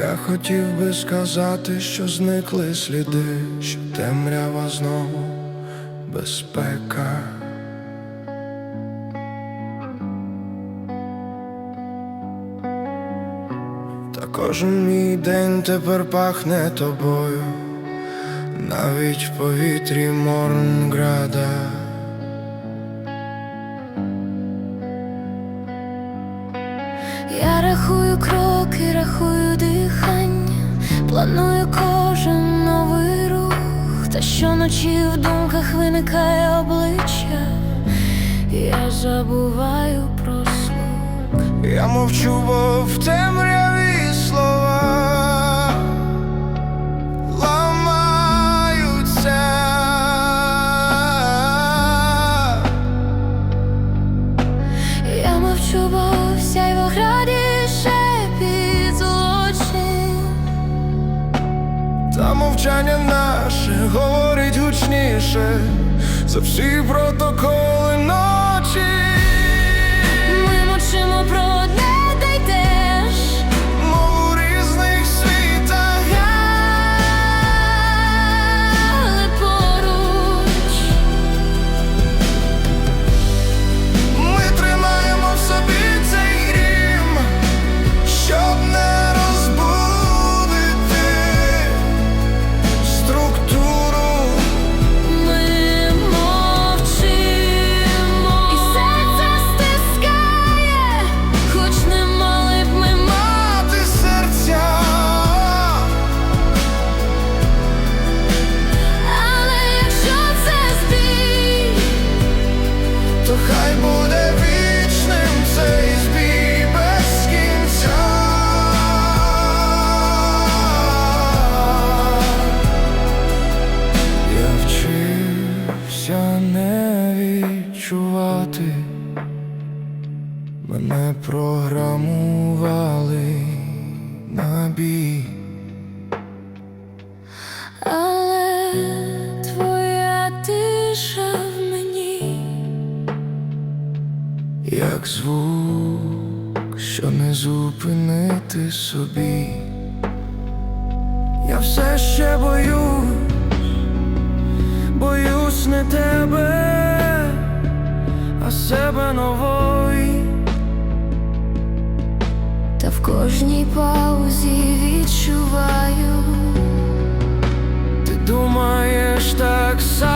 Я хотів би сказати, що зникли сліди, що темрява знову безпека. Та кожен мій день тепер пахне тобою, навіть в повітрі Морнграда. Я рахую кроки, рахую дихання, планую кожен новий рух, та щоночі в думках виникає обличчя, я забуваю про слух. Я мовчу, бо в темряві мовчання наше говорить гучніше за всі протоколи ночі. Ми мовчимо про відчувати, мене програмували на бій. але твоя тиша в мені. як звук, що не зупинити собі. Я все ще боюсь, кожній паузі відчуваю, Ти думаєш так само,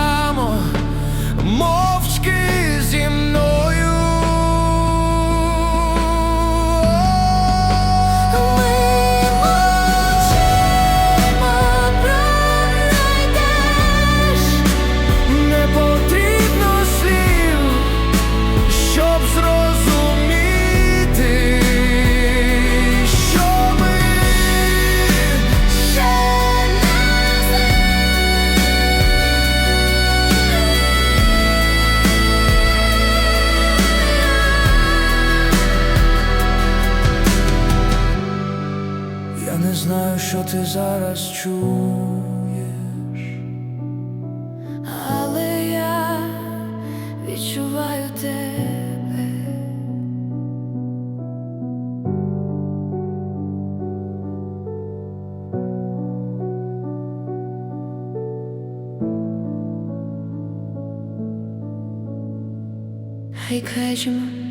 знаю, що ти зараз чуєш. але я відчуваю тебе. Хай кажемо